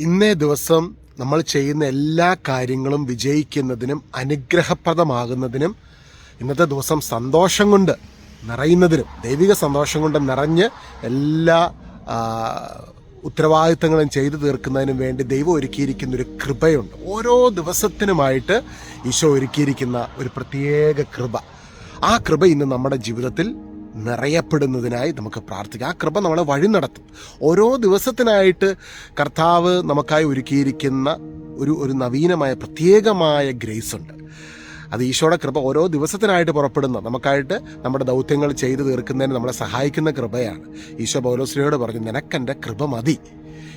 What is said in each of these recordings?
ഇന്നേ ദിവസം നമ്മൾ ചെയ്യുന്ന എല്ലാ കാര്യങ്ങളും വിജയിക്കുന്നതിനും അനുഗ്രഹപ്രദമാകുന്നതിനും ഇന്നത്തെ ദിവസം സന്തോഷം കൊണ്ട് നിറയുന്നതിനും ദൈവിക സന്തോഷം കൊണ്ട് നിറഞ്ഞ് എല്ലാ ഉത്തരവാദിത്തങ്ങളും ചെയ്തു തീർക്കുന്നതിനും വേണ്ടി ദൈവം ഒരുക്കിയിരിക്കുന്ന ഒരു കൃപയുണ്ട്. ഓരോ ദിവസത്തിനുമായിട്ട് ഈശോ ഒരുക്കിയിരിക്കുന്ന ഒരു പ്രത്യേക കൃപ. ആ കൃപ ഇന്ന് നമ്മുടെ ജീവിതത്തിൽ നിറയപ്പെടുന്നതിനായി നമുക്ക് പ്രാർത്ഥിക്കാം. ആ കൃപ നമ്മളെ വഴി നടത്തും. ഓരോ ദിവസത്തിനായിട്ട് കർത്താവ് നമുക്കായി ഒരുക്കിയിരിക്കുന്ന ഒരു ഒരു നവീനമായ പ്രത്യേകമായ ഗ്രേസ് ഉണ്ട്. അത് ഈശോയുടെ കൃപ ഓരോ ദിവസത്തിനായിട്ട് പുറപ്പെടുന്ന നമുക്കായിട്ട് നമ്മുടെ ദൗത്യങ്ങൾ ചെയ്തു തീർക്കുന്നതിന് നമ്മളെ സഹായിക്കുന്ന കൃപയാണ്. ഈശോ പൗലോശ്രീയോട് പറഞ്ഞു നിനക്കെന്റെ കൃപ മതി.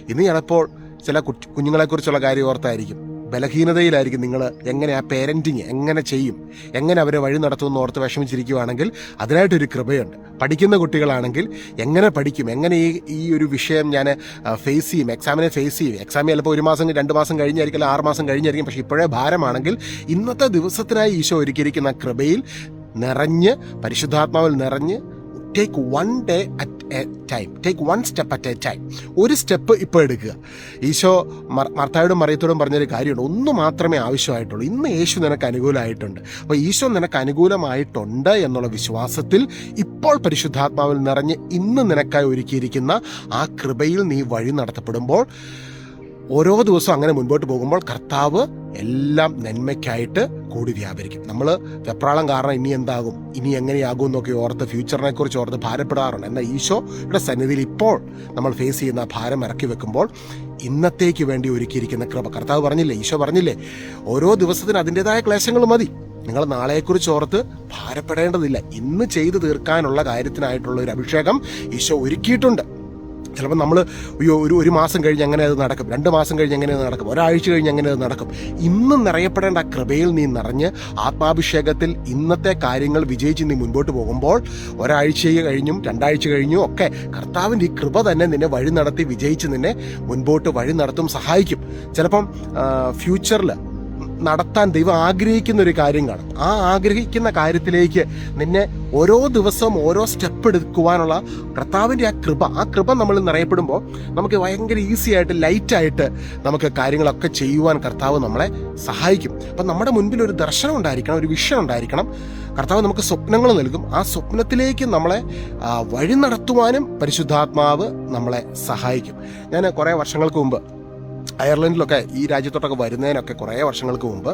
ഇന്ന് ചിലപ്പോൾ ചില കുഞ്ഞുങ്ങളെക്കുറിച്ചുള്ള കാര്യം ഓർത്തായിരിക്കും. ബലഹീനതയിലായിരിക്കും നിങ്ങൾ എങ്ങനെ ആ പേരന്റിങ് എങ്ങനെ ചെയ്യും? എങ്ങനെ അവരെ വഴി നടത്തുമെന്ന് ഓർത്ത് വിഷമിച്ചിരിക്കുകയാണെങ്കിൽ അതിനായിട്ടൊരു കൃപയുണ്ട്. പഠിക്കുന്ന കുട്ടികളാണെങ്കിൽ എങ്ങനെ പഠിക്കും? എങ്ങനെ ഈ ഈ ഒരു വിഷയം ഞാൻ ഫേസ് ചെയ്യും? എക്സാമിനെ ഫേസ് ചെയ്യും. എക്സാമിന് ചിലപ്പോൾ ഒരു മാസം രണ്ട് മാസം കഴിഞ്ഞായിരിക്കും ആറ് മാസം കഴിഞ്ഞായിരിക്കും. പക്ഷേ ഇപ്പോഴേ ഭാരമാണെങ്കിൽ ഇന്നത്തെ ദിവസത്തിനായി ഈശോ ഒരുക്കിയിരിക്കുന്ന കൃപയിൽ നിറഞ്ഞ് പരിശുദ്ധാത്മാവിൽ നിറഞ്ഞ് take one day at a time take one step at a time ഒരു സ്റ്റെപ്പ് ഇപ്പോൾ എടുക്കുക. ഈശോ മർ- മർത്തായോടും മറിയത്തോടും പറഞ്ഞൊരു കാര്യമുണ്ട്. ഒന്ന് മാത്രമേ ആവശ്യമായിട്ടുള്ളൂ. ഇന്ന് യേശു നിനക്ക് അനുകൂലമായിട്ടുണ്ട്. അപ്പോൾ ഈശോ നിനക്ക് അനുകൂലമായിട്ടുണ്ട് എന്നുള്ള വിശ്വാസത്തിൽ ഇപ്പോൾ പരിശുദ്ധാത്മാവിൽ നിറഞ്ഞ് ഇന്ന് നിനക്കായി ഒരുക്കിയിരിക്കുന്ന ആ കൃപയിൽ നീ വഴി നടത്തപ്പെടുമ്പോൾ ഓരോ ദിവസവും അങ്ങനെ മുൻപോട്ട് പോകുമ്പോൾ കർത്താവ് എല്ലാം നന്മയ്ക്കായിട്ട് കൂടി വ്യാപരിക്കും. നമ്മൾ വെപ്രാളം കാരണം ഇനി എന്താകും? ഇനി എങ്ങനെയാകും എന്നൊക്കെ ഓർത്ത് ഫ്യൂച്ചറിനെ കുറിച്ച് ഓർത്ത് ഭാരപ്പെടാറുണ്ട്. എന്നാൽ ഈശോയുടെ സന്നിധിയിൽ ഇപ്പോൾ നമ്മൾ ഫേസ് ചെയ്യുന്ന ഭാരം ഇറക്കി വെക്കുമ്പോൾ ഇന്നത്തേക്ക് വേണ്ടി ഒരുക്കിയിരിക്കുന്ന കൃപ. കർത്താവ് പറഞ്ഞില്ലേ? ഈശോ പറഞ്ഞില്ലേ? ഓരോ ദിവസത്തിന് അതിന്റെതായ ക്ലേശങ്ങൾ മതി. നിങ്ങൾ നാളെക്കുറിച്ച് ഓർത്ത് ഭാരപ്പെടേണ്ടതില്ല. ഇന്ന് ചെയ്തു തീർക്കാനുള്ള കാര്യത്തിനായിട്ടുള്ള ഒരു അഭിഷേകം ഈശോ ഒരുക്കിയിട്ടുണ്ട്. ചിലപ്പോൾ നമ്മൾ ഒരു ഒരു മാസം കഴിഞ്ഞ് അങ്ങനെ അത് നടക്കും? രണ്ട് മാസം കഴിഞ്ഞ് അങ്ങനെ അത് നടക്കും? ഒരാഴ്ച കഴിഞ്ഞ് അങ്ങനെ അത് നടക്കും? ഇന്ന് നിറയപ്പെടേണ്ട കൃപയിൽ നീ നിറഞ്ഞ് ആത്മാഭിഷേകത്തിൽ ഇന്നത്തെ കാര്യങ്ങൾ വിജയിച്ച് നീ മുൻപോട്ട് പോകുമ്പോൾ ഒരാഴ്ച കഴിഞ്ഞും രണ്ടാഴ്ച കഴിഞ്ഞും ഒക്കെ കർത്താവിന്റെ ഈ കൃപ തന്നെ നിന്നെ വഴി നടത്തി വിജയിച്ച് നിന്നെ മുൻപോട്ട് വഴി നടത്തും സഹായിക്കും. ചിലപ്പം ഫ്യൂച്ചറിൽ നടത്താൻ ദൈവം ആഗ്രഹിക്കുന്ന ഒരു കാര്യം കാണും. ആ ആഗ്രഹിക്കുന്ന കാര്യത്തിലേക്ക് നിന്നെ ഓരോ ദിവസവും ഓരോ സ്റ്റെപ്പ് എടുക്കുവാനുള്ള കർത്താവിന്റെ ആ കൃപ. ആ കൃപ നമ്മൾ നിറയപ്പെടുമ്പോൾ നമുക്ക് ഭയങ്കര ഈസി ആയിട്ട് ലൈറ്റായിട്ട് നമുക്ക് കാര്യങ്ങളൊക്കെ ചെയ്യുവാൻ കർത്താവ് നമ്മളെ സഹായിക്കും. അപ്പം നമ്മുടെ മുൻപിൽ ഒരു ദർശനം ഉണ്ടായിരിക്കണം ഒരു വിഷൻ ഉണ്ടായിരിക്കണം. കർത്താവ് നമുക്ക് സ്വപ്നങ്ങൾ നൽകും. ആ സ്വപ്നത്തിലേക്ക് നമ്മളെ വഴി നടത്തുവാനും പരിശുദ്ധാത്മാവ് നമ്മളെ സഹായിക്കും. ഞാൻ കുറേ വർഷങ്ങൾക്ക് മുമ്പ് അയർലൻഡിലൊക്കെ ഈ രാജ്യത്തോട്ടൊക്കെ വരുന്നതിനൊക്കെ കുറേ വർഷങ്ങൾക്ക് മുമ്പ്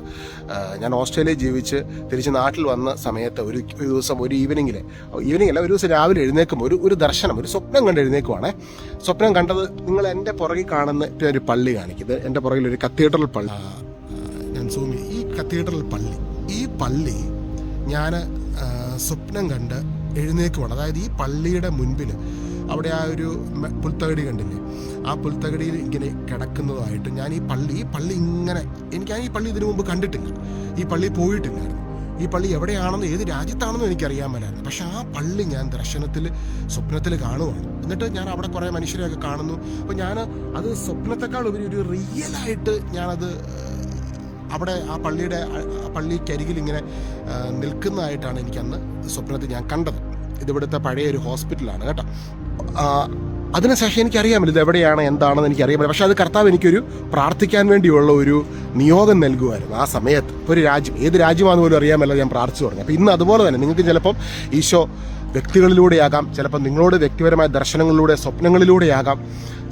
ഞാൻ ഓസ്ട്രേലിയയിൽ ജീവിച്ച് തിരിച്ച് നാട്ടിൽ വന്ന സമയത്ത് ഒരു ഒരു ദിവസം ഒരു ഈവനിങ്ങിൽ ഈവനിങ് അല്ല ഒരു ദിവസം രാവിലെ എഴുന്നേക്കുമ്പോൾ ഒരു ഒരു ദർശനം ഒരു സ്വപ്നം കണ്ട് എഴുന്നേക്കുവാണേ സ്വപ്നം കണ്ടത് നിങ്ങൾ എന്റെ പുറകിൽ കാണുന്ന ഒരു പള്ളി കാണിക്കുന്നത് എന്റെ പുറകിൽ ഒരു കത്തീഡ്രൽ പള്ളി. ഞാൻ സൂമി. ഈ കത്തീഡ്രൽ പള്ളി ഈ പള്ളി ഞാൻ സ്വപ്നം കണ്ട് എഴുന്നേക്കുവാണ് അതായത് ഈ പള്ളിയുടെ മുൻപിൽ അവിടെ ആ ഒരു പുൽത്തകടി കണ്ടില്ലേ? ആ പുൽത്തകടിയിൽ ഇങ്ങനെ കിടക്കുന്നതായിട്ട് ഞാൻ ഈ പള്ളി ഈ പള്ളി ഇങ്ങനെ എനിക്ക് ഈ പള്ളി ഇതിനു മുമ്പ് കണ്ടിട്ടില്ല. ഈ പള്ളി പോയിട്ടില്ലായിരുന്നു. ഈ പള്ളി എവിടെയാണെന്ന് ഏത് രാജ്യത്താണെന്നും എനിക്കറിയാൻ മേലായിരുന്നു. പക്ഷെ ആ പള്ളി ഞാൻ ദർശനത്തിൽ സ്വപ്നത്തിൽ കാണുവാണ്. എന്നിട്ട് ഞാൻ അവിടെ കുറേ മനുഷ്യരെയൊക്കെ കാണുന്നു. അപ്പോൾ ഞാൻ അത് സ്വപ്നത്തെക്കാൾ ഉപരി ഒരു റിയലായിട്ട് ഞാനത് അവിടെ ആ പള്ളിയുടെ പള്ളിക്കരികിൽ ഇങ്ങനെ നിൽക്കുന്നതായിട്ടാണ് എനിക്കന്ന് സ്വപ്നത്തിൽ ഞാൻ കണ്ടത്. ഇതിവിടുത്തെ പഴയ ഒരു ഹോസ്പിറ്റലാണ് കേട്ടോ. അതിനുശേഷം എനിക്കറിയാമല്ലോ ഇത് എവിടെയാണ് എന്താണെന്ന് എനിക്കറിയാമല്ലോ. പക്ഷെ അത് കർത്താവ് എനിക്കൊരു പ്രാർത്ഥിക്കാൻ വേണ്ടിയുള്ള ഒരു നിയോഗം നൽകുമായിരുന്നു ആ സമയത്ത്. ഒരു രാജ്യം ഏത് രാജ്യമാണെന്ന് പോലും അറിയാമല്ലോ ഞാൻ പ്രാർത്ഥിച്ചു പറഞ്ഞു അപ്പോൾ ഇന്ന് അതുപോലെ തന്നെ നിങ്ങൾക്ക് ചിലപ്പം ഈശോ വ്യക്തികളിലൂടെയാകാം. ചിലപ്പോൾ നിങ്ങളോട് വ്യക്തിപരമായ ദർശനങ്ങളിലൂടെ സ്വപ്നങ്ങളിലൂടെയാകാം.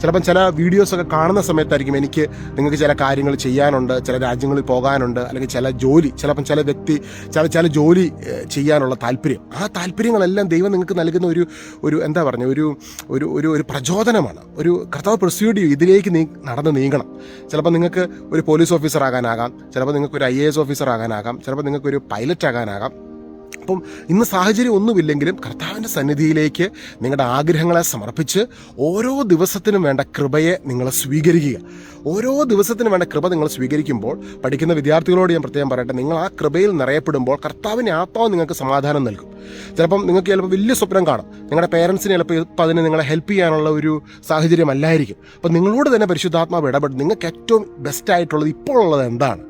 ചിലപ്പം ചില വീഡിയോസൊക്കെ കാണുന്ന സമയത്തായിരിക്കും എനിക്ക് നിങ്ങൾക്ക് ചില കാര്യങ്ങൾ ചെയ്യാനുണ്ട് ചില രാജ്യങ്ങളിൽ പോകാനുണ്ട് അല്ലെങ്കിൽ ചില ജോലി ചിലപ്പം ചില വ്യക്തി ചില ചില ജോലി ചെയ്യാനുള്ള താല്പര്യം. ആ താല്പര്യങ്ങളെല്ലാം ദൈവം നിങ്ങൾക്ക് നൽകുന്ന ഒരു ഒരു എന്താ പറഞ്ഞ ഒരു ഒരു ഒരു ഒരു പ്രചോദനമാണ്. ഒരു കർത്താവ് പ്രൊസീഡ് ചെയ്യും ഇതിലേക്ക് നീ നടന്ന് നീങ്ങണം. ചിലപ്പോൾ നിങ്ങൾക്ക് ഒരു പോലീസ് ഓഫീസർ ആകാനാകാം ചിലപ്പോൾ നിങ്ങൾക്ക് ഒരു ഐ എ എസ് ഓഫീസർ ആകാനാകാം ചിലപ്പോൾ നിങ്ങൾക്ക് ഒരു പൈലറ്റ് ആകാനാകാം. അപ്പം ഇന്ന് സാഹചര്യം ഒന്നുമില്ലെങ്കിലും കർത്താവിന്റെ സന്നിധിയിലേക്ക് നിങ്ങളുടെ ആഗ്രഹങ്ങളെ സമർപ്പിച്ച് ഓരോ ദിവസത്തിനും വേണ്ട കൃപയെ നിങ്ങൾ സ്വീകരിക്കുക. ഓരോ ദിവസത്തിനും വേണ്ട കൃപ നിങ്ങൾ സ്വീകരിക്കുമ്പോൾ പഠിക്കുന്ന വിദ്യാർത്ഥികളോട് ഞാൻ പ്രത്യേകം പറയട്ടെ നിങ്ങൾ ആ കൃപയിൽ നിറയപ്പെടുമ്പോൾ കർത്താവിന്റെ ആത്മാവ് നിങ്ങൾക്ക് സമാധാനം നൽകും. ചിലപ്പം നിങ്ങൾക്ക് ചിലപ്പോൾ വലിയ സ്വപ്നം കാണും. നിങ്ങളുടെ പേരൻസിന് ചിലപ്പോൾ ഇപ്പം അതിന് നിങ്ങളെ ഹെൽപ്പ് ചെയ്യാനുള്ള ഒരു സാഹചര്യം അല്ലായിരിക്കും അപ്പം നിങ്ങളോട് തന്നെ പരിശുദ്ധാത്മാവ് ഇടപെടും നിങ്ങൾക്ക് ഏറ്റവും ബെസ്റ്റ് ആയിട്ടുള്ളത് ഇപ്പോൾ ഉള്ളത് എന്താണ്?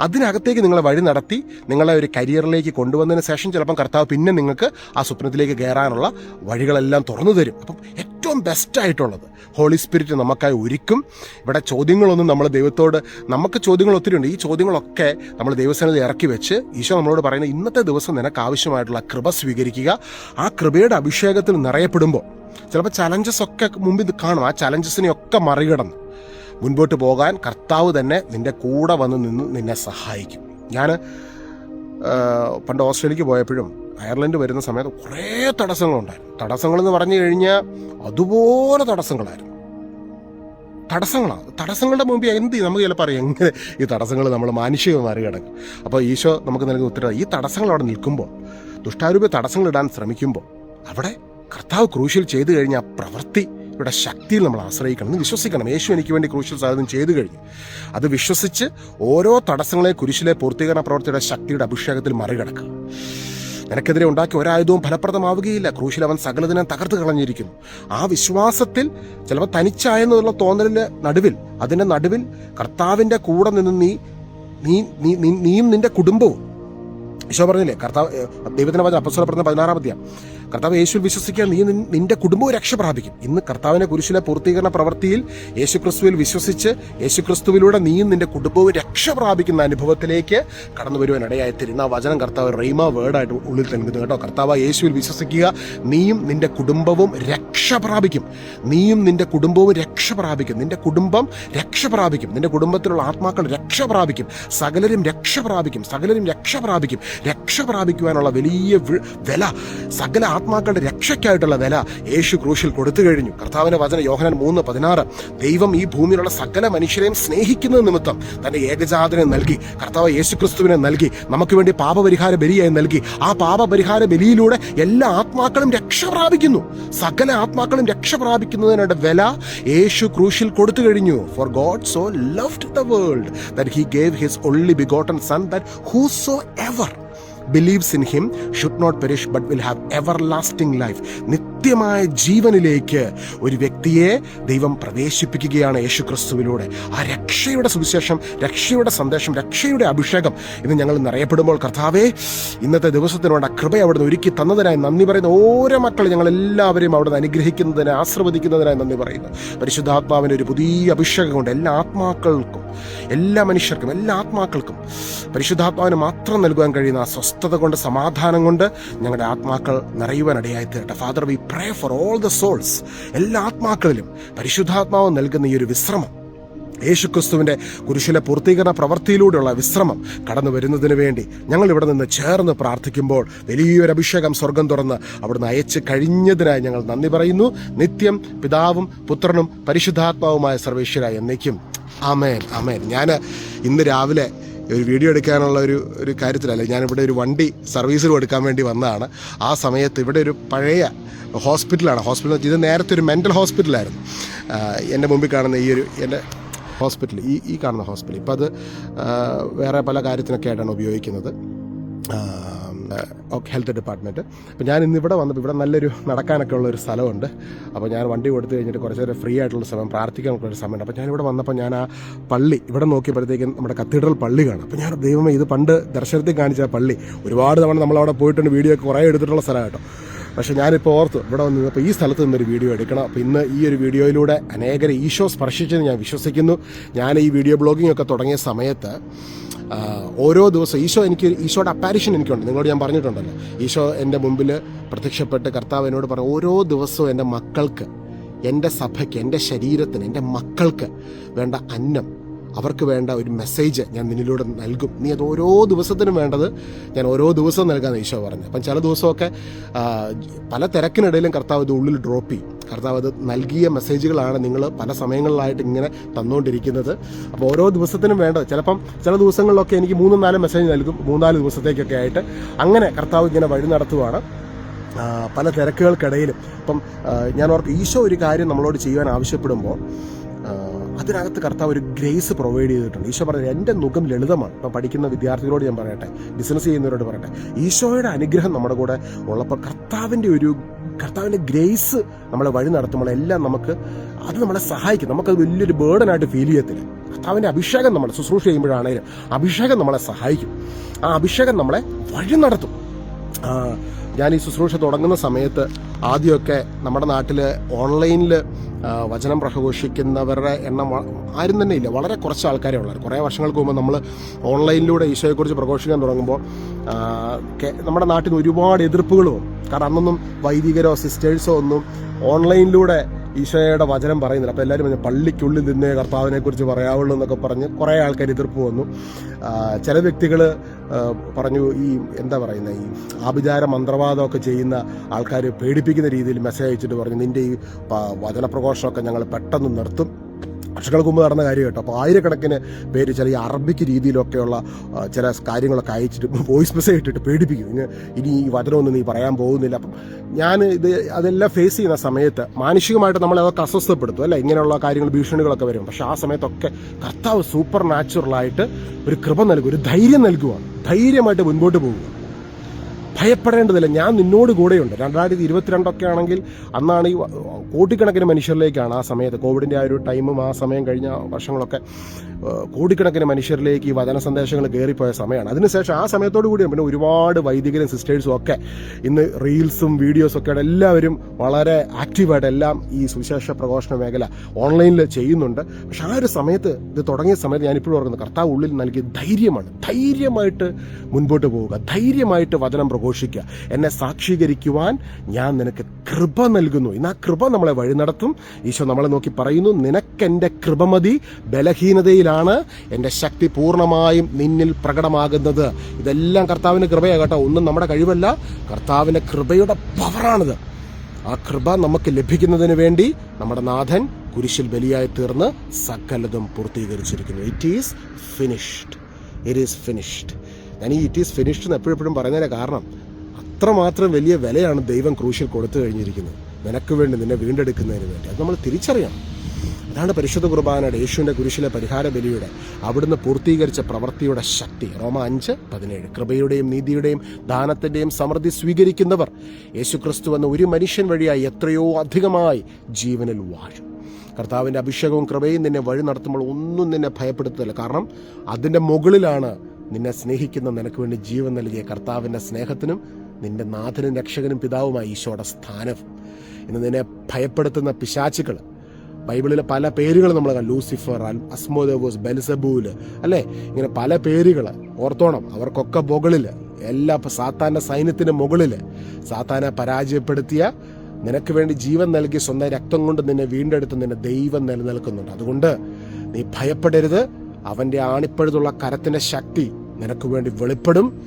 അതിനകത്തേക്ക് നിങ്ങളെ വഴി നടത്തി നിങ്ങളെ ഒരു കരിയറിലേക്ക് കൊണ്ടുവന്നതിന് ശേഷം ചിലപ്പം കർത്താവ് പിന്നെ നിങ്ങൾക്ക് ആ സ്വപ്നത്തിലേക്ക് കയറാനുള്ള വഴികളെല്ലാം തുറന്നു തരും. അപ്പം ഏറ്റവും ബെസ്റ്റ് ആയിട്ടുള്ളത് ഹോളി സ്പിരിറ്റ് നമുക്കായി ഒരുക്കും. ഇവിടെ ചോദ്യങ്ങളൊന്നും നമ്മൾ ദൈവത്തോട് നമുക്ക് ചോദ്യങ്ങൾ ഒത്തിരി ഉണ്ട്. ഈ ചോദ്യങ്ങളൊക്കെ നമ്മൾ ദൈവസേനയിൽ ഇറക്കി വെച്ച് ഈശോ നമ്മളോട് പറയുന്നത് ഇന്നത്തെ ദിവസം നിനക്ക് ആവശ്യമായിട്ടുള്ള കൃപ സ്വീകരിക്കുക. ആ കൃപയുടെ അഭിഷേകത്തിൽ നിറയപ്പെടുമ്പോൾ ചിലപ്പോൾ ചലഞ്ചസ് ഒക്കെ മുമ്പിൽ കാണും. ആ ചലഞ്ചസിനെയൊക്കെ മറികടന്ന് മുൻപോട്ട് പോകാൻ കർത്താവ് തന്നെ നിന്റെ കൂടെ വന്ന് നിന്ന് നിന്നെ സഹായിക്കും. ഞാൻ പണ്ട് ഓസ്ട്രേലിയക്ക് പോയപ്പോഴും അയർലൻഡ് വരുന്ന സമയത്ത് കുറേ തടസ്സങ്ങളുണ്ടായിരുന്നു. തടസ്സങ്ങളെന്ന് പറഞ്ഞു കഴിഞ്ഞാൽ അതുപോലെ തടസ്സങ്ങളായിരുന്നു. തടസ്സങ്ങളാണ്. തടസ്സങ്ങളുടെ മുമ്പ് എന്ത്? നമുക്ക് ചിലപ്പോൾ അറിയാം എങ്ങനെ ഈ തടസ്സങ്ങൾ നമ്മൾ മാനുഷികമായി മറികടക്കും അപ്പോൾ ഈശോ നമുക്ക് നൽകുന്ന ഉത്തരവ് ഈ തടസ്സങ്ങൾ അവിടെ നിൽക്കുമ്പോൾ ദുഷ്ടാരൂപ തടസ്സങ്ങൾ ഇടാൻ ശ്രമിക്കുമ്പോൾ അവിടെ കർത്താവ് ക്രൂശിൽ ചെയ്തു കഴിഞ്ഞ പ്രവൃത്തി ഇവിടെ ശക്തിയിൽ നമ്മൾ ആശ്രയിക്കണം എന്ന് വിശ്വസിക്കണം. യേശു എനിക്ക് വേണ്ടി ക്രൂശിൽ സാധനം ചെയ്തു കഴിഞ്ഞു. അത് വിശ്വസിച്ച് ഓരോ തടസ്സങ്ങളെ കുരിശിലെ പൂർത്തീകരണ പ്രവർത്തിയുടെ ശക്തിയുടെ അഭിഷേകത്തിൽ മറികടക്കുക. നിനക്കെതിരെ ഉണ്ടാക്കിയ ഒരായുധവും ഫലപ്രദമാവുകയില്ല. ക്രൂശിൽ അവൻ സകലതിനെ തകർത്ത് കളഞ്ഞിരിക്കുന്നു. ആ വിശ്വാസത്തിൽ ചിലപ്പോൾ തനിച്ചായെന്നുള്ള തോന്നലിന്റെ നടുവിൽ അതിന്റെ നടുവിൽ കർത്താവിന്റെ കൂടെ നിന്ന് നീ നീ നീയും നിന്റെ കുടുംബവും. ഈശോ പറഞ്ഞില്ലേ? കർത്താവ് ദൈവത്തിന്റെ വചനം അപ്പസ്വല പറഞ്ഞ പതിനാറാം കർത്താവ് യേശുവിൽ വിശ്വസിക്കാൻ നീ നിന്റെ കുടുംബവും രക്ഷ പ്രാപിക്കും. ഇന്ന് കർത്താവിനെ കുരിശിലെ പൂർത്തീകരണ പ്രവൃത്തിയിൽ യേശു ക്രിസ്തുവിൽ വിശ്വസിച്ച് യേശു ക്രിസ്തുവിലൂടെ നീയും നിന്റെ കുടുംബവും രക്ഷ പ്രാപിക്കുന്ന അനുഭവത്തിലേക്ക് കടന്നു വരുവാൻ ഇടയായിത്തരുന്ന ആ വചനം കർത്താവ് റീമ വേർഡായിട്ട് ഉള്ളിൽ നൽകുന്നു കേട്ടോ. കർത്താവ് യേശുവിൽ വിശ്വസിക്കുക നീയും നിന്റെ കുടുംബവും രക്ഷ പ്രാപിക്കും. നീയും നിന്റെ കുടുംബവും രക്ഷ പ്രാപിക്കും. നിന്റെ കുടുംബം രക്ഷ പ്രാപിക്കും. നിന്റെ കുടുംബത്തിലുള്ള ആത്മാക്കൾ രക്ഷ പ്രാപിക്കും. സകലരും രക്ഷ പ്രാപിക്കും. സകലരും രക്ഷ പ്രാപിക്കും. രക്ഷ പ്രാപിക്കുവാനുള്ള വലിയ വില സകല ആത്മാക്കളുടെ രക്ഷയ്ക്കായിട്ടുള്ള വില യേശു ക്രൂശിൽ കൊടുത്തു കഴിഞ്ഞു. കർത്താവിന്റെ വചന യോഹനൻ മൂന്ന് പതിനാറ്. ദൈവം ഈ ഭൂമിയിലുള്ള സകല മനുഷ്യരെയും സ്നേഹിക്കുന്നത് നിമിത്തം തന്റെ ഏകജാതനെ നൽകി കർത്താവ് യേശു ക്രിസ്തുവിനെ നൽകി നമുക്ക് വേണ്ടി പാപപരിഹാര ബലിയായി നൽകി. ആ പാപപരിഹാര ബലിയിലൂടെ എല്ലാ ആത്മാക്കളും രക്ഷ പ്രാപിക്കുന്നു. സകല ആത്മാക്കളും രക്ഷ പ്രാപിക്കുന്നതിനുള്ള വില യേശു ക്രൂശിൽ കൊടുത്തു കഴിഞ്ഞു. For God so loved the world that he gave his only begotten son that whosoever believes in him should not perish but will have everlasting life. നിത്യമായ ജീവനിലേക്ക് ഒരു വ്യക്തിയെ ദൈവം പ്രവേശിപ്പിക്കുകയാണ് യേശുക്രിസ്തുവിലൂടെ. ആ രക്ഷയുടെ സുവിശേഷം രക്ഷയുടെ സന്ദേശം രക്ഷയുടെ അഭിഷേകം ഇന്ന് ഞങ്ങൾ നിറയപ്പെടുമ്പോൾ കർത്താവേ ഇന്നത്തെ ദിവസത്തിനോട് ആ കൃപ അവിടുന്ന് ഒരുക്കി തന്നതിനായി നന്ദി പറയുന്ന. ഓരോ മക്കൾ ഞങ്ങൾ എല്ലാവരെയും അവിടുന്ന് അനുഗ്രഹിക്കുന്നതിന് ആശ്രവദിക്കുന്നതിനായി നന്ദി പറയുന്നു. പരിശുദ്ധാത്മാവിന്റെ ഒരു പുതിയ അഭിഷേകം കൊണ്ട് എല്ലാ ആത്മാക്കൾക്കും എല്ലാ മനുഷ്യർക്കും എല്ലാ ആത്മാക്കൾക്കും പരിശുദ്ധാത്മാവിന് മാത്രം നൽകുവാൻ കഴിയുന്ന ആ സ്വസ്ഥത കൊണ്ട് സമാധാനം കൊണ്ട് ഞങ്ങളുടെ ആത്മാക്കൾ നിറയുവാൻ ഇടയായി തീരട്ടെ father we pray for all the souls എല്ലാ ആത്മാക്കളിലും പരിശുദ്ധാത്മാവ് നൽകുന്ന ഈ ഒരു വിശ്രമം. യേശുക്രിസ്തുവിന്റെ കുരിശിലെ പൂർത്തീകരണ പ്രവൃത്തിയിലൂടെയുള്ള വിശ്രമം കടന്നു വരുന്നതിന് വേണ്ടി ഞങ്ങൾ ഇവിടെ നിന്ന് ചേർന്ന് പ്രാർത്ഥിക്കുമ്പോൾ വലിയൊരു അഭിഷേകം സ്വർഗം തുറന്ന് അവിടുന്ന് അയച്ച് കഴിഞ്ഞതിനായി ഞങ്ങൾ നന്ദി പറയുന്നു. നിത്യം പിതാവും പുത്രനും പരിശുദ്ധാത്മാവുമായ സർവേശ്വരായ എന്നേക്കും. അമേൻ അമേൻ ഞാൻ ഇന്ന് രാവിലെ ഒരു വീഡിയോ എടുക്കാനുള്ള ഒരു ഒരു കാര്യത്തിലല്ല ഞാനിവിടെ ഒരു വണ്ടി സർവീസിൽ എടുക്കാൻ വേണ്ടി വന്നതാണ്. ആ സമയത്ത് ഇവിടെ ഒരു പഴയ ഹോസ്പിറ്റലാണ്. ഹോസ്പിറ്റൽ ഇത് നേരത്തെ ഒരു മെന്റൽ ഹോസ്പിറ്റലായിരുന്നു. എന്റെ മുമ്പിൽ കാണുന്ന ഈ ഒരു എന്റെ ഹോസ്പിറ്റൽ ഈ ഈ കാണുന്ന ഹോസ്പിറ്റൽ. ഇപ്പോൾ അത് വേറെ പല കാര്യത്തിനൊക്കെ ആയിട്ടാണ് ഉപയോഗിക്കുന്നത് ഹെൽത്ത് ഡിപ്പാർട്ട്മെന്റ് അപ്പോൾ ഞാൻ ഇന്ന് ഇവിടെ വന്നപ്പോൾ ഇവിടെ നല്ലൊരു നടക്കാനൊക്കെ ഉള്ള ഒരു സ്ഥലമുണ്ട്. അപ്പോൾ ഞാൻ വണ്ടി കൊടുത്തു കഴിഞ്ഞിട്ട് കുറച്ച് നേരം ഫ്രീ ആയിട്ടുള്ള സമയം പ്രാർത്ഥിക്കാനുള്ള ഒരു സമയമുണ്ട്. അപ്പോൾ ഞാൻ ഇവിടെ വന്നപ്പോൾ ഞാൻ ആ പള്ളി ഇവിടെ നോക്കിയപ്പോഴത്തേക്കും നമ്മുടെ കത്തീഡ്രൽ പള്ളി കാണാം. അപ്പോൾ ഞാൻ ദൈവമേ ഇത് പണ്ട് ദർശനത്തിൽ കാണിച്ച പള്ളി. ഒരുപാട് തവണ നമ്മളവിടെ പോയിട്ടുണ്ട് വീഡിയോ ഒക്കെ കുറേ എടുത്തിട്ടുള്ള സ്ഥലമാണ് കേട്ടോ. പക്ഷേ ഞാനിപ്പോൾ ഓർത്തു ഇവിടെ വന്ന് നിന്നപ്പോൾ ഈ സ്ഥലത്ത് നിന്നൊരു വീഡിയോ എടുക്കണം. അപ്പോൾ ഇന്ന് ഈ ഒരു വീഡിയോയിലൂടെ അനേകരെ ഈശോ സ്പർശിച്ചെന്ന് ഞാൻ വിശ്വസിക്കുന്നു. ഞാൻ ഈ വീഡിയോ ബ്ലോഗിംഗ് ഒക്കെ തുടങ്ങിയ സമയത്ത് ഓരോ ദിവസം ഈശോ എനിക്ക് ഈശോയുടെ അപ്പാരിഷൻ എനിക്കുണ്ട്. നിങ്ങളോട് ഞാൻ പറഞ്ഞിട്ടുണ്ടല്ലോ. ഈശോ എന്റെ മുമ്പിൽ പ്രത്യക്ഷപ്പെട്ട് കർത്താവ് എന്നോട് പറഞ്ഞു ഓരോ ദിവസവും എന്റെ മക്കൾക്ക് എന്റെ സഭയ്ക്ക് എന്റെ ശരീരത്തിന് എന്റെ മക്കൾക്ക് വേണ്ട അന്നം അവർക്ക് വേണ്ട ഒരു മെസ്സേജ് ഞാൻ നിന്നിലൂടെ നൽകും. നീ അത് ഓരോ ദിവസത്തിനും വേണ്ടത് ഞാൻ ഓരോ ദിവസവും നൽകാമെന്ന് ഈശോ പറഞ്ഞു. അപ്പം ചില ദിവസമൊക്കെ പല തിരക്കിനിടയിലും കർത്താവ് ഇത് ഉള്ളിൽ ഡ്രോപ്പ് ചെയ്യും. കർത്താവ് അത് നൽകിയ മെസ്സേജുകളാണ് നിങ്ങൾ പല സമയങ്ങളിലായിട്ട് ഇങ്ങനെ തന്നുകൊണ്ടിരിക്കുന്നത്. അപ്പോൾ ഓരോ ദിവസത്തിനും വേണ്ട ചിലപ്പം ചില ദിവസങ്ങളിലൊക്കെ എനിക്ക് മൂന്നും നാല് മെസ്സേജ് നൽകും. മൂന്നാൽ ദിവസത്തേക്കൊക്കെ ആയിട്ട് അങ്ങനെ കർത്താവ് ഇങ്ങനെ വഴി നടത്തുവാണ്. പല തിരക്കുകൾക്കിടയിലും. ഇപ്പം ഞാൻ ഓർക്ക് ഈശോ ഒരു കാര്യം നമ്മളോട് ചെയ്യുവാൻ ആവശ്യപ്പെടുമ്പോൾ അതിനകത്ത് കർത്താവ് ഒരു ഗ്രേസ് പ്രൊവൈഡ് ചെയ്തിട്ടുണ്ട്. ഈശോ പറഞ്ഞത് എന്റെ മുഖം ലളിതമാണ്. ഇപ്പം പഠിക്കുന്ന വിദ്യാർത്ഥികളോട് ഞാൻ പറയട്ടെ ബിസിനസ് ചെയ്യുന്നവരോട് പറയട്ടെ ഈശോയുടെ അനുഗ്രഹം നമ്മുടെ കൂടെ ഉള്ളപ്പോൾ കർത്താവിന്റെ ഒരു കർത്താവിന്റെ ഗ്രേസ് നമ്മളെ വഴി നടത്തുമ്പോൾ എല്ലാം നമുക്ക് അത് നമ്മളെ സഹായിക്കും. നമുക്കത് വലിയൊരു ബേർഡനായിട്ട് ഫീൽ ചെയ്യത്തില്ല. കർത്താവിന്റെ അഭിഷേകം നമ്മൾ ശുശ്രൂഷ ചെയ്യുമ്പോഴാണെങ്കിലും അഭിഷേകം നമ്മളെ സഹായിക്കും. ആ അഭിഷേകം നമ്മളെ വഴി നടത്തും. ഞാൻ ഈ ശുശ്രൂഷ തുടങ്ങുന്ന സമയത്ത് ആദ്യമൊക്കെ നമ്മുടെ നാട്ടിൽ ഓൺലൈനിൽ വചനം പ്രഘോഷിക്കുന്നവരുടെ എണ്ണം ആരും തന്നെ ഇല്ല. വളരെ കുറച്ച് ആൾക്കാരെ ഉള്ളത് കുറേ വർഷങ്ങൾക്ക് മുമ്പ് നമ്മൾ ഓൺലൈനിലൂടെ ഈശോയെക്കുറിച്ച് പ്രഘോഷിക്കാൻ തുടങ്ങുമ്പോൾ നമ്മുടെ നാട്ടിൽ ഒരുപാട് എതിർപ്പുകളും കാരണം അന്നൊന്നും വൈദികരോ സിസ്റ്റേഴ്സോ ഒന്നും ഓൺലൈനിലൂടെ ഈശോയുടെ വചനം പറയുന്നില്ല. അപ്പോൾ എല്ലാവരും പള്ളിക്കുള്ളിൽ നിന്നേ കർത്താവിനെക്കുറിച്ച് പറയാവുള്ളൂ എന്നൊക്കെ പറഞ്ഞ് കുറേ ആൾക്കാർ എതിർപ്പ് വന്നു. ചില വ്യക്തികൾ പറഞ്ഞു ഈ എന്താ പറയുന്നത് ഈ ആഭിചാര മന്ത്രവാദമൊക്കെ ചെയ്യുന്ന ആൾക്കാർ പേടിപ്പിക്കുന്ന രീതിയിൽ മെസ്സേജ് അയച്ചിട്ട് പറഞ്ഞു നിന്റെ ഈ വചനപ്രഘോഷമൊക്കെ ഞങ്ങൾ പെട്ടെന്ന് നിർത്തും. വർഷങ്ങൾക്ക് മുമ്പ് നടന്ന കാര്യം കേട്ടോ. അപ്പോൾ ആയിരക്കണക്കിന് പേര് ചില ഈ അറബിക്ക് രീതിയിലൊക്കെയുള്ള ചില കാര്യങ്ങളൊക്കെ അയച്ചിട്ട് വോയിസ് മെസ്സേജ് ഇട്ടിട്ട് പേടിപ്പിക്കും. ഇങ്ങനെ ഇനി ഈ വചനമൊന്നും നീ പറയാൻ പോകുന്നില്ല. അപ്പം ഞാൻ ഇത് അതെല്ലാം ഫേസ് ചെയ്യുന്ന സമയത്ത് മാനുഷികമായിട്ട് നമ്മളെ അതൊക്കെ അസ്വസ്ഥപ്പെടുത്തും അല്ലേ? ഇങ്ങനെയുള്ള കാര്യങ്ങൾ ഭീഷണികളൊക്കെ വരും. പക്ഷെ ആ സമയത്തൊക്കെ കർത്താവ് സൂപ്പർ നാച്ചുറലായിട്ട് ഒരു കൃപ നൽകും ഒരു ധൈര്യം നൽകുവാണ്. ധൈര്യമായിട്ട് മുൻപോട്ട് പോകുക ഭയപ്പെടേണ്ടതില്ല. ഞാൻ നിന്നോട് കൂടെയുണ്ട്. രണ്ടായിരത്തി ഇരുപത്തിരണ്ടൊക്കെ ആണെങ്കിൽ അന്നാണ് ഈ കോടിക്കണക്കിന് മനുഷ്യരിലേക്കാണ് ആ സമയത്ത് കോവിഡിന്റെ ആ ഒരു ടൈമും ആ സമയം കഴിഞ്ഞ വർഷങ്ങളൊക്കെ കോടിക്കണക്കിന് മനുഷ്യരിലേക്ക് ഈ വചന സന്ദേശങ്ങൾ കയറിപ്പോയ സമയമാണ്. അതിനുശേഷം ആ സമയത്തോടു കൂടിയാണ് പിന്നെ ഒരുപാട് വൈദികരും സിസ്റ്റേഴ്സും ഒക്കെ ഇന്ന് റീൽസും വീഡിയോസും ഒക്കെ എല്ലാവരും വളരെ ആക്റ്റീവായിട്ട് എല്ലാം ഈ സുവിശേഷ പ്രഘോഷണ മേഖല ഓൺലൈനിൽ ചെയ്യുന്നുണ്ട്. പക്ഷെ ആ ഒരു സമയത്ത് ഇത് തുടങ്ങിയ സമയത്ത് ഞാൻ ഇപ്പോഴും ഓർക്കുന്നത് കർത്താവ് ഉള്ളിൽ നൽകിയ ധൈര്യമാണ്. ധൈര്യമായിട്ട് മുൻപോട്ട് പോവുക. ധൈര്യമായിട്ട് വചനം പ്രഘോഷിക്കുക എന്നെ സാക്ഷീകരിക്കുവാൻ ഞാൻ നിനക്ക് കൃപ നൽകുന്നു. ഇന്ന് ആ കൃപ നമ്മളെ വഴി നടത്തും. ഈശോ നമ്മളെ നോക്കി പറയുന്നു നിനക്കെന്റെ കൃപമതി ബലഹീനതയിലാണ്. എന്റെ ശക്തി പൂർണമായും നിന്നിൽ പ്രകടമാകുന്നത്. ഇതെല്ലാം കർത്താവിന്റെ കൃപയാണ് കേട്ടോ. ഒന്നും നമ്മുടെ കഴിവല്ല. കർത്താവിന്റെ കൃപയുടെ പവറാണിത്. ആ കൃപ നമുക്ക് ലഭിക്കുന്നതിന് വേണ്ടി നമ്മുടെ നാഥൻ കുരിശിൽ ബലിയായി തീർന്ന് സകലതും പൂർത്തീകരിച്ചിരിക്കുന്നു. It is finished it is finished ഞാൻ ഈ ഇറ്റ് ഈസ് ഫിനിഷ്ഡ് എന്ന് എപ്പോഴെപ്പോഴും പറയുന്നതിന് കാരണം അത്രമാത്രം വലിയ വിലയാണ് ദൈവം ക്രൂശിൽ കൊടുത്തു കഴിഞ്ഞിരിക്കുന്നത്. നിനക്ക് വേണ്ടി നിന്നെ വീണ്ടെടുക്കുന്നതിന് വേണ്ടി. അത് നമ്മൾ തിരിച്ചറിയണം. അതാണ് പരിശുദ്ധ കുർബാനയുടെ യേശുവിന്റെ കുരിശിലെ പരിഹാര ബലിയുടെ അവിടുന്ന് പൂർത്തീകരിച്ച പ്രവൃത്തിയുടെ ശക്തി. റോമ അഞ്ച് പതിനേഴ്. കൃപയുടെയും നീതിയുടെയും ദാനത്തിന്റെയും സമൃദ്ധി സ്വീകരിക്കുന്നവർ യേശുക്രിസ്തു എന്ന ഒരു മനുഷ്യൻ വഴിയായി എത്രയോ അധികമായി ജീവനിൽ വാഴും. കർത്താവിന്റെ അഭിഷേകവും കൃപയും നിന്നെ വഴി നടത്തുമ്പോൾ ഒന്നും നിന്നെ ഭയപ്പെടുത്തില്ല കാരണം അതിന്റെ മുകളിലാണ് നിന്നെ സ്നേഹിക്കുന്ന നിനക്ക് വേണ്ടി ജീവൻ നൽകിയ കർത്താവിന്റെ സ്നേഹത്തിനും നിന്റെ നാഥനും രക്ഷകനും പിതാവുമായി ഈശോയുടെ സ്ഥാനം. ഇന്ന് നിന്നെ ഭയപ്പെടുത്തുന്ന പിശാച്ചുകൾ ബൈബിളിലെ പല പേരുകൾ നമ്മൾ ലൂസിഫർ അസ്മോദോസ് ബെൽസബൂൽ അല്ലേ? ഇങ്ങനെ പല പേരുകൾ ഓർത്തോണം. അവർക്കൊക്കെ മുകളിൽ എല്ലാ സാത്താന്റെ സൈന്യത്തിന് മുകളിൽ സാത്താനെ പരാജയപ്പെടുത്തിയ നിനക്ക് വേണ്ടി ജീവൻ നൽകി സ്വന്തം രക്തം കൊണ്ട് നിന്നെ വീണ്ടെടുത്ത് നിന്നെ ദൈവം നിലനിൽക്കുന്നുണ്ട്. അതുകൊണ്ട് നീ ഭയപ്പെടരുത്. അവന്റെ ആണിപ്പഴുതുള്ള കരത്തിന്റെ ശക്തി നിനക്ക് വേണ്ടി വെളിപ്പെടും.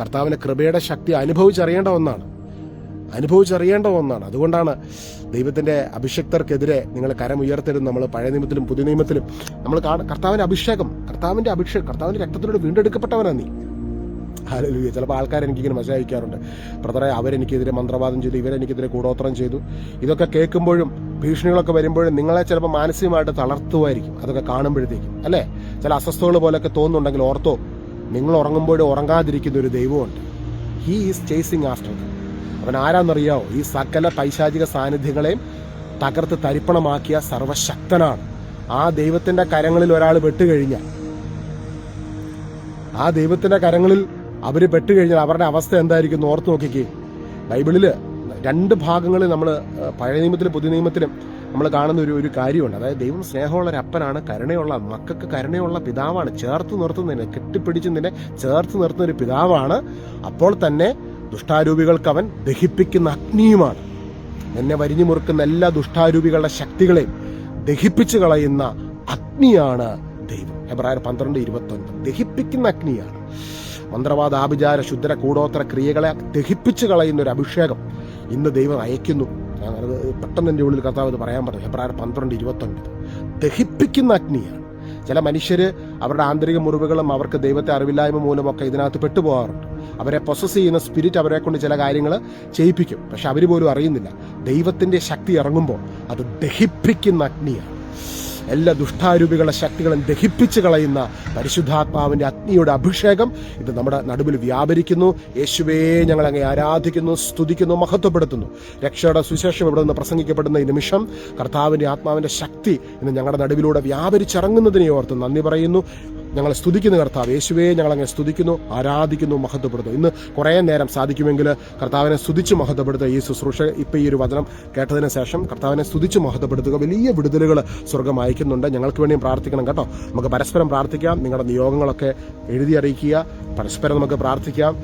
കർത്താവിന്റെ കൃപയുടെ ശക്തി അനുഭവിച്ചറിയേണ്ട ഒന്നാണ്. അനുഭവിച്ചറിയേണ്ട ഒന്നാണ്. അതുകൊണ്ടാണ് ദൈവത്തിന്റെ അഭിഷക്തർക്കെതിരെ നിങ്ങൾ കരമുയർത്തരുത് നമ്മൾ പഴയ നിയമത്തിലും പുതിയ നിയമത്തിലും നമ്മൾ കർത്താവിന്റെ അഭിഷേകം കർത്താവിന്റെ അഭിഷേകം കർത്താവിന്റെ രക്തത്തിലൂടെ വീണ്ടെടുക്കപ്പെട്ടവനാണ് നീ. ഹാലലൂയ ചിലപ്പോൾ ആൾക്കാർ എനിക്കിങ്ങനെ മെസ്സേജ് അയക്കാറുണ്ട്. ബ്രദറെ അവരെനിക്കെതിരെ മന്ത്രവാദം ചെയ്തു ഇവരെനിക്കെതിരെ കൂടോത്രം ചെയ്തു. ഇതൊക്കെ കേൾക്കുമ്പോഴും ഭീഷണികളൊക്കെ വരുമ്പോഴും നിങ്ങളെ ചിലപ്പോൾ മാനസികമായിട്ട് തളർത്തുമായിരിക്കും. അതൊക്കെ കാണുമ്പോഴത്തേക്കും അല്ലേ? ചില അസ്വസ്ഥതകൾ പോലെയൊക്കെ തോന്നുന്നുണ്ടെങ്കിൽ ഓർത്തോ നിങ്ങൾ ഉറങ്ങുമ്പോഴും ഉറങ്ങാതിരിക്കുന്ന ഒരു ദൈവമുണ്ട്. ഹീ ഈസ് ചേസിങ് ആഫ്റ്റർ അവൻ ആരാന്നറിയാവോ? ഈ സകല പൈശാചിക സാന്നിധ്യങ്ങളെയും തകർത്ത് തരിപ്പണമാക്കിയ സർവശക്തനാണ്. ആ ദൈവത്തിന്റെ കരങ്ങളിൽ ഒരാൾ വെട്ടുകഴിഞ്ഞാൽ ആ ദൈവത്തിന്റെ കരങ്ങളിൽ അവർ പെട്ടുകഴിഞ്ഞാൽ അവരുടെ അവസ്ഥ എന്തായിരിക്കും ഓർത്തു നോക്കിക്കേ. ബൈബിളിൽ രണ്ട് ഭാഗങ്ങളിൽ നമ്മൾ പഴയ നിയമത്തിലും പുതിയ നിയമത്തിലും നമ്മൾ കാണുന്ന ഒരു ഒരു കാര്യമുണ്ട്. അതായത് ദൈവം സ്നേഹമുള്ള ഒരു അപ്പനാണ് കരുണയുള്ള മക്കൾക്ക് കരുണയുള്ള പിതാവാണ് ചേർത്ത് നിർത്തുന്നതിനെ കെട്ടിപ്പിടിച്ച് നിന്നെ ചേർത്ത് നിർത്തുന്ന ഒരു പിതാവാണ്. അപ്പോൾ തന്നെ ദുഷ്ടാരൂപികൾക്ക് അവൻ ദഹിപ്പിക്കുന്ന അഗ്നിയുമാണ്. എന്നെ വരിഞ്ഞു മുറുക്കുന്ന എല്ലാ ദുഷ്ടാരൂപികളുടെ ശക്തികളെയും ദഹിപ്പിച്ചു കളയുന്ന അഗ്നിയാണ് ദൈവം. ഹെബ്രായർ പന്ത്രണ്ട് ഇരുപത്തൊൻപത് ദഹിപ്പിക്കുന്ന അഗ്നിയാണ്. മന്ത്രവാദ ആഭിചാര ശുദ്ര കൂടോത്ര ക്രിയകളെ ദഹിപ്പിച്ചു കളയുന്ന ഒരു അഭിഷേകം. ഇന്ന് ദൈവം അയക്കുന്നു. ഞാനത് പെട്ടെന്ന് എന്റെ ഉള്ളിൽ കർത്താവ് ഇത് പറയാൻ പറഞ്ഞു. ഹെബ്രായർ പന്ത്രണ്ട് ഇരുപത്തൊൻപത്. ദഹിപ്പിക്കുന്ന അഗ്നിയാണ് ചില മനുഷ്യർ അവരുടെ ആന്തരിക മുറിവുകളും അവർക്ക് ദൈവത്തെ അറിവില്ലായ്മ മൂലമൊക്കെ ഇതിനകത്ത് പെട്ടുപോകാറുണ്ട്. അവരെ പ്രൊസസ് ചെയ്യുന്ന സ്പിരിറ്റ് അവരെ കൊണ്ട് ചില കാര്യങ്ങൾ ചെയ്യിപ്പിക്കും. പക്ഷെ അവർ പോലും അറിയുന്നില്ല. ദൈവത്തിന്റെ ശക്തി ഇറങ്ങുമ്പോൾ അത് ദഹിപ്പിക്കുന്ന അഗ്നിയാണ് എല്ലാ ദുഷ്ടാരൂപികളുടെ ശക്തികളും ദഹിപ്പിച്ചു കളയുന്ന പരിശുദ്ധാത്മാവിന്റെ അഗ്നിയുടെ അഭിഷേകം ഇത് നമ്മുടെ നടുവിൽ വ്യാപരിക്കുന്നു. യേശുവേ ഞങ്ങൾ അങ്ങേ ആരാധിക്കുന്നു സ്തുതിക്കുന്നു മഹത്വപ്പെടുത്തുന്നു. രക്ഷയുടെ സുശേഷം ഇവിടെ നിന്ന് പ്രസംഗിക്കപ്പെടുന്ന ഈ നിമിഷം കർത്താവിന്റെ ആത്മാവിന്റെ ശക്തി ഇന്ന് ഞങ്ങളുടെ നടുവിലൂടെ വ്യാപരിച്ചിറങ്ങുന്നതിനെ ഓർത്ത് നന്ദി പറയുന്നു. ഞങ്ങൾ സ്തുതിക്കുന്നു കർത്താവ്. യേശുവേ ഞങ്ങൾ അങ്ങനെ സ്തുതിക്കുന്നു ആരാധിക്കുന്നു മഹത്വപ്പെടുന്നു ഇന്ന് കുറേ നേരം സാധിക്കുമെങ്കിൽ കർത്താവിനെ സ്തുതിച്ച് മഹത്വപ്പെടുത്തുക. ഈ ശുശ്രൂഷ ഇപ്പം ഈ ഒരു വചനം കേട്ടതിന് ശേഷം കർത്താവിനെ സ്തുതിച്ച് മഹത്വപ്പെടുത്തുക. വലിയ വിടുതലുകൾ സ്വർഗം അയക്കുന്നുണ്ട്. ഞങ്ങൾക്ക് വേണ്ടിയും പ്രാർത്ഥിക്കണം കേട്ടോ. നമുക്ക് പരസ്പരം പ്രാർത്ഥിക്കാം. നിങ്ങളുടെ നിയോഗങ്ങളൊക്കെ എഴുതി അറിയിക്കുക. പരസ്പരം നമുക്ക് പ്രാർത്ഥിക്കാം.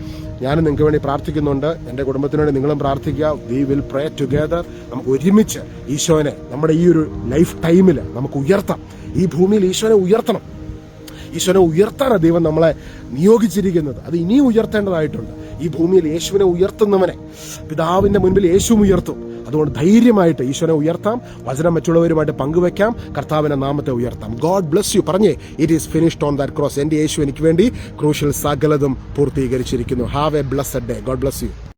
ഞാനും നിങ്ങൾക്ക് വേണ്ടി പ്രാർത്ഥിക്കുന്നുണ്ട്. എന്റെ കുടുംബത്തിന് വേണ്ടി നിങ്ങളും പ്രാർത്ഥിക്കുക. വി വിൽ പ്രേ ടുഗെദർ നമുക്ക് ഒരുമിച്ച് ഈശോനെ നമ്മുടെ ഈ ഒരു ലൈഫ് ടൈമിൽ നമുക്ക് ഉയർത്താം. ഈ ഭൂമിയിൽ ഈശോനെ ഉയർത്തണം. ഈശോനെ ഉയർത്താനാണ് ദൈവം നമ്മളെ നിയോഗിച്ചിരിക്കുന്നത്. അത് ഇനിയും ഉയർത്തേണ്ടതായിട്ടുണ്ട്. ഈ ഭൂമിയിൽ യേശുവിനെ ഉയർത്തുന്നവനെ പിതാവിന്റെ മുൻപിൽ യേശുവും ഉയർത്തും. അതുകൊണ്ട് ധൈര്യമായിട്ട് ഈശോനെ ഉയർത്താം. വചനം മറ്റുള്ളവരുമായിട്ട് പങ്കുവെക്കാം. കർത്താവിന്റെ നാമത്തെ ഉയർത്താം. ഗോഡ് ബ്ലസ് യു പറഞ്ഞേ it is finished on that cross എന്റെ യേശു എനിക്ക് വേണ്ടി ക്രൂഷ്യൽ സകലതും പൂർത്തീകരിച്ചിരിക്കുന്നു. Have a blessed day God bless you